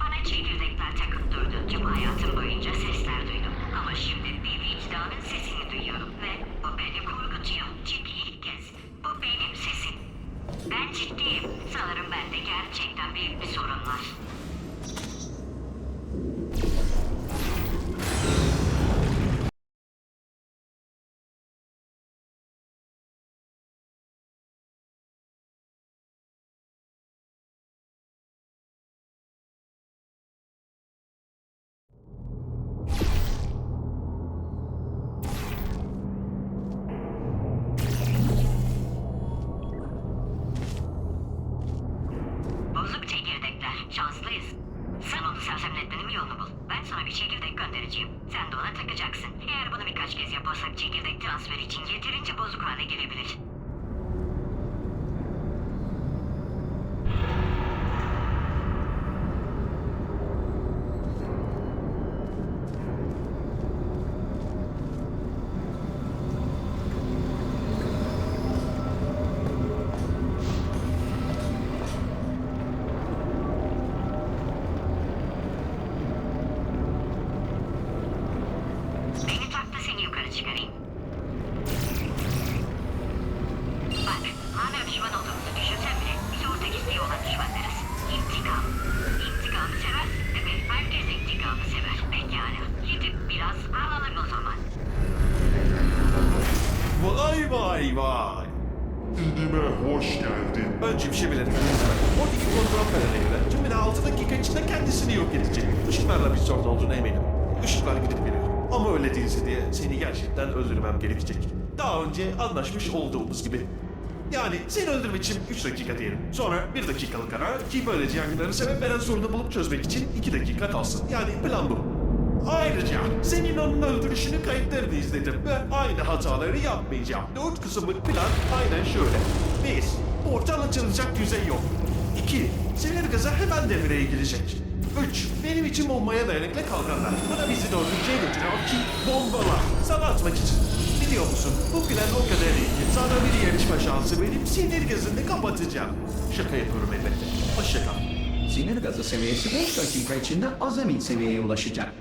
bana çekirdekler. Tüm hayatım boyunca sesler duydum. Ama şimdi bir vicdanın sesini duyuyorum ve bu beni korkutuyor. Çünkü ilk kez bu benim sesim. Ben ciddiyim. Sanırım bende gerçekten büyük bir sorun var. Yolunu. Ben sana bir çekirdek göndereceğim. Sen de ona takacaksın. Eğer bunu birkaç kez yaparsak çekirdek transferi için yeterince bozuk hale gelebilir. ilerletmemiz var. Oradaki kontrol paneliyle tüm bina 6 dakika içinde kendisini yok edecek. Işıklarla bir sorun olduğuna eminim. Işıklar gidip geliyor. Ama öyle değilse diye seni gerçekten öldürmem gerekecek. Daha önce anlaşmış olduğumuz gibi. Yani seni öldürmek için 3 dakika diyelim. Sonra 1 dakikalık ara ki böylece yangınların sebep veren sorunu bulup çözmek için 2 dakika kalsın. Yani plan bu. Ayrıca senin onun öldürüşünü kayıtlarını izledim ve aynı hataları yapmayacağım. Dört kısımlık plan aynen şöyle. 1. Oradan açılacak yüzey yok. İki, sinir gazı hemen devreye girecek. Üç, benim için bombaya dayanıklı kalkanlar. Bana bizi dördüncüye şey götüren ki bombalar. Sana atmak için. Biliyor musun? Bu plan o kadar iyi ki sana bir yarışma şansı verip sinir gazını kapatacağım. Şaka yapıyorum elbette. Hoşçakal. Sinir gazı seviyesi 5 dakika içinde azami seviyeye ulaşacak.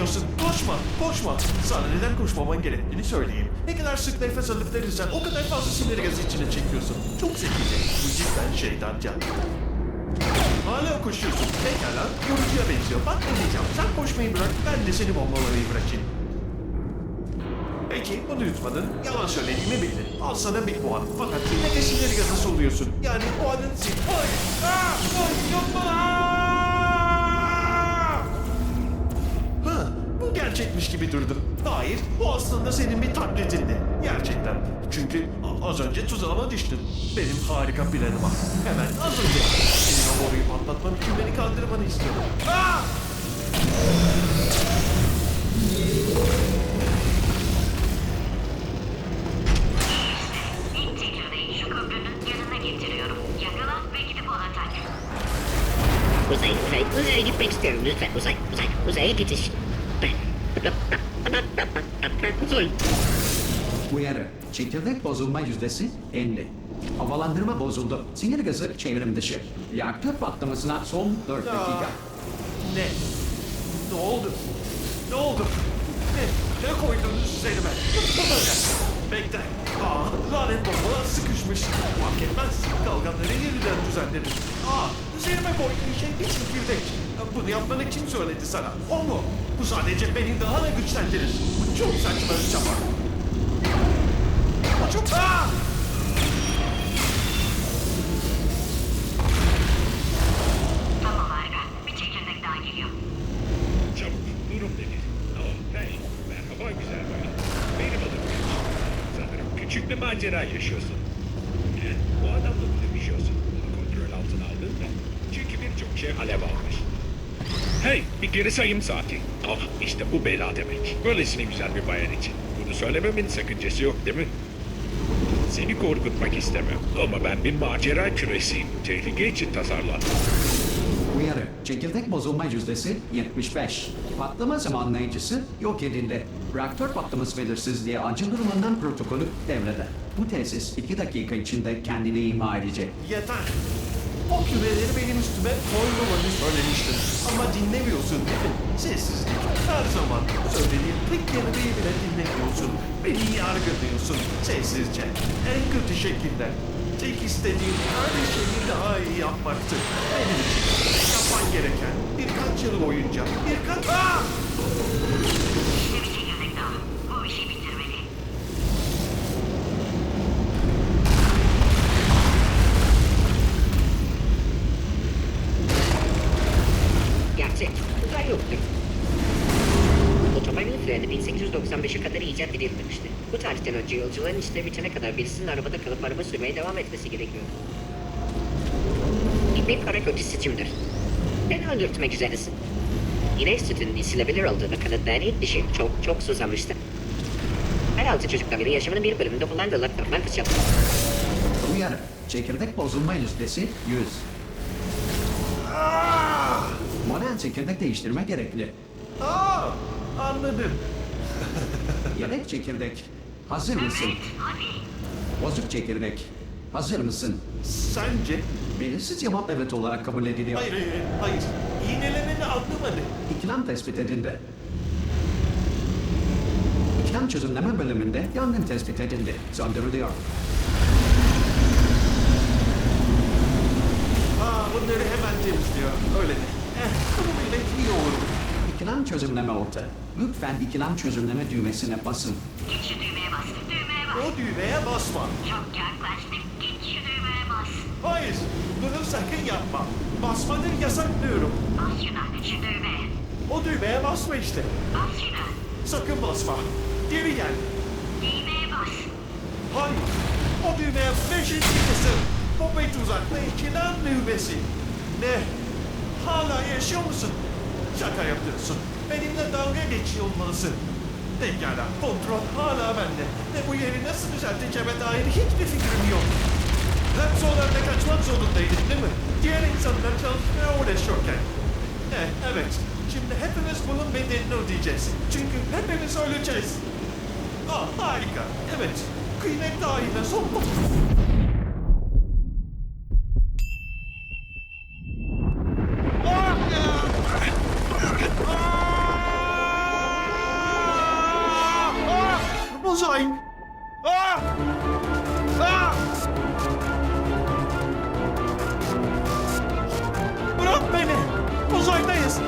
Gidiyorsun? Koşma, koşma. Sana neden koşmaman gerektiğini söyleyeyim. Ne kadar sık nefes alıp verirsen o kadar fazla sinir gazı içine çekiyorsun. Çok zekice. Bu cidden şeytanca. Hala koşuyorsun. Pekala, yorucuya benziyor. Bak ne diyeceğim. Sen koşmayı bırak, ben de seni bombalamayı bırakayım. Peki, bunu yutmadın. Yalan söylediğimi bildin. Al sana bir puan. Fakat yine de sinir gazı soluyorsun. Yani puanın. Ay! Aa! Ay! Yapma! Aa! Gerçekmiş gibi durdu. Hayır, bu aslında senin bir taklidindi. Gerçekten. Çünkü az önce tuzağıma düştün. Benim harika planım var. Hemen az önce. Senin o boruyu patlatmam için beni kandırmanı istiyorum. Aa! İlk çekirdeği şu köprünün yanına getiriyorum. Yakala ve gidip ona tak. Uzay, uzay, uzaya gitmek istiyorum lütfen. Uzay, uzay, uzaya gidiş. Uyarı. Çekirdek bozulma yüzdesi 50. Havalandırma bozuldu. Sinir gazı çevrim dışı. Reaktör patlamasına son 4 dakika. Ne? Ne oldu? Ne oldu? Ne? Ne koydunuz üzerime? Bekle. Aa, lanet bombalar sıkışmış. Fark etmez. Kalkanları yeniden düzenledim. Aa, üzerime koyduğun şey bir çekirdek. Bunu yapmanı kim söyledi sana? O mu? Bu sadece beni daha da güçlendirir. Bu çok saçma bir çaba. Bu çok... Aa! Tamam harika. Bir çekirdek daha geliyor. Çabuk, durum nedir? Oh, hey, merhaba güzel bayan. Benim adım. Sanırım küçük bir macera yaşıyorsun. Bu adamla mı dövüşüyorsun? Bunu kontrol altına aldın mı? Çünkü birçok şey alev almış. Hey, bir geri sayım saati. Ah, işte bu bela demek. Böylesine güzel bir bayan için. Bunu söylememin sakıncası yok değil mi? Seni korkutmak istemem. Ama ben bir macera küresiyim. Tehlike için tasarlandım. Uyarı. Çekirdek bozulma yüzdesi 75. Patlama zamanlayıcısı yok edildi. Reaktör patlaması belirsizliği acil durumundan protokolü devrede. Bu tesis 2 dakika içinde kendini ima edecek. Yeter. O küreleri benim üstüme koymamanı söylemiştim. Ama dinlemiyorsun değil mi? Sessizlik. Her zaman söylediğim tek kelimeyi bile dinlemiyorsun. Beni yargılıyorsun sessizce. En kötü şekilde. Tek istediğim her şeyi daha iyi yapmaktı. Benim için yapman gereken birkaç yıl boyunca birkaç... Aa! 1895'e kadar icat edilmemişti. Bu tarihten önce yolcuların işleri bitene kadar birisinin arabada kalıp araba sürmeye devam etmesi gerekiyordu. Bir kara kötü seçimdir. Beni öldürtmek üzeresin. İnek sütünün isilebilir olduğunu kanıtlayan ilk dişi çok çok susamıştı. Her altı çocuktan biri yaşamının bir bölümünde kullandığı laptopdan kış yaptı. Uyarı. Çekirdek bozulma yüzdesi 100. Modern çekirdek değiştirme gerekli. Aa! Anladım. Yedek çekirdek. Hazır mısın? Bozuk çekirdek. Hazır mısın? Sence? Belirsiz cevap evet olarak kabul ediliyor. Hayır, hayır, hayır. İğnelemeni anlamadı. İkilem tespit edildi. İkilem çözümleme bölümünde yangın tespit edildi. Söndürülüyor. Aa, bunları hemen temizliyor. Öyle de. Eh, bunu bilmek iyi olur. İkilem çözümleme orta. Lütfen ikilem çözümleme düğmesine basın. Git şu düğmeye bas. Düğmeye bas. O düğmeye basma. Çok yaklaştık. Git şu düğmeye bas. Hayır, bunu sakın yapma. Basmadır yasaklıyorum. Bas şuna. Şu düğmeye. O düğmeye basma işte. Bas şuna. Sakın basma. Geri gel. Düğmeye bas. Hayır. O düğmeye beşinci kısım. Bu bir tuzaklı ikilem düğmesi. Ne? Hala yaşıyor musun? Şaka yapıyorsun. Benimle dalga geçiyor olmalısın. Pekala, kontrol hala bende. Ve bu yeri nasıl düzelteceğime dair hiçbir fikrim yok. Hep sonlarına kaçmak zorundaydın değil mi? Diğer insanlar çalışmaya uğraşıyorken. Eh, evet. Şimdi hepimiz bunun bedelini ödeyeceğiz. Çünkü hepimiz öleceğiz. Ah harika. Evet. Kıymet dahine son Uzay! Ah! Ah! Bırak beni! Uzaydayız!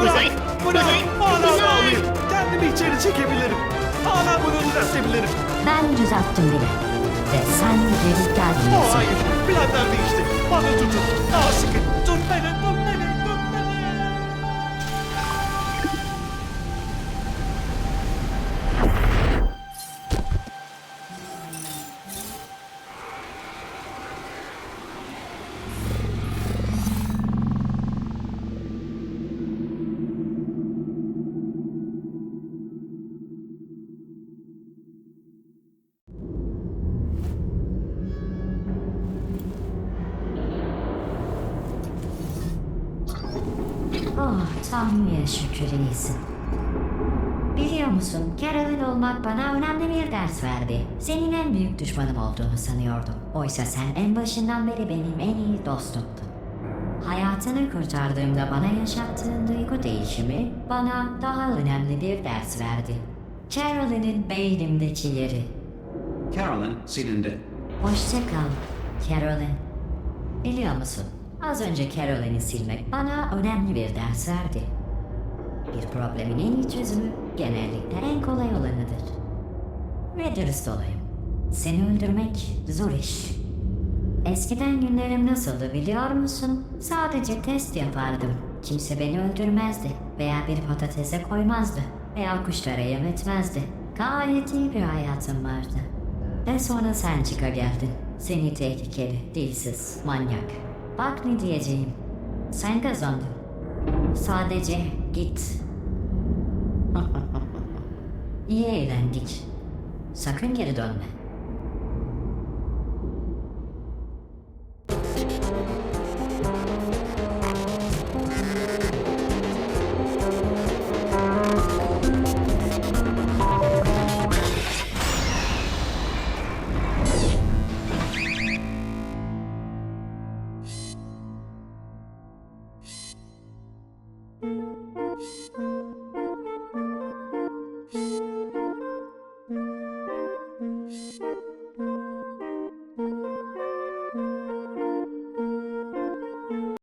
Bırak! Uzay! Bırak! Uzay! Hala Uzay! bağlıyım! Kendimi içeri çekebilirim! Hala bunu düzeltebilirim! Ben düzelttim bile. Ve sen geri Oh gelmiyorsun. hayır! Planlar değişti! Bana tutun! Daha sıkı! Tut beni! Oh Tanrı'ya şükür iyisin. Biliyor musun, Carolyn olmak bana önemli bir ders verdi. Senin en büyük düşmanım olduğunu sanıyordum. Oysa sen en başından beri benim en iyi dostumdun. Hayatını kurtardığımda bana yaşattığın duygu değişimi bana daha önemli bir ders verdi. Carolyn'in beynimdeki yeri. Carolyn silindi. Hoşça kal, Carolyn. Biliyor musun, az önce Carolyn'i silmek bana önemli bir ders verdi. Bir problemin en iyi çözümü genellikle en kolay olanıdır. Ve dürüst olayım. Seni öldürmek zor iş. Eskiden günlerim nasıldı biliyor musun? Sadece test yapardım. Kimse beni öldürmezdi veya bir patatese koymazdı veya kuşlara yem etmezdi. Gayet iyi bir hayatım vardı. Ve sonra sen çıka geldin. Seni tehlikeli, dilsiz, manyak. Bak ne diyeceğim. Sen kazandın. Sadece git. İyi eğlendik. Sakın geri dönme.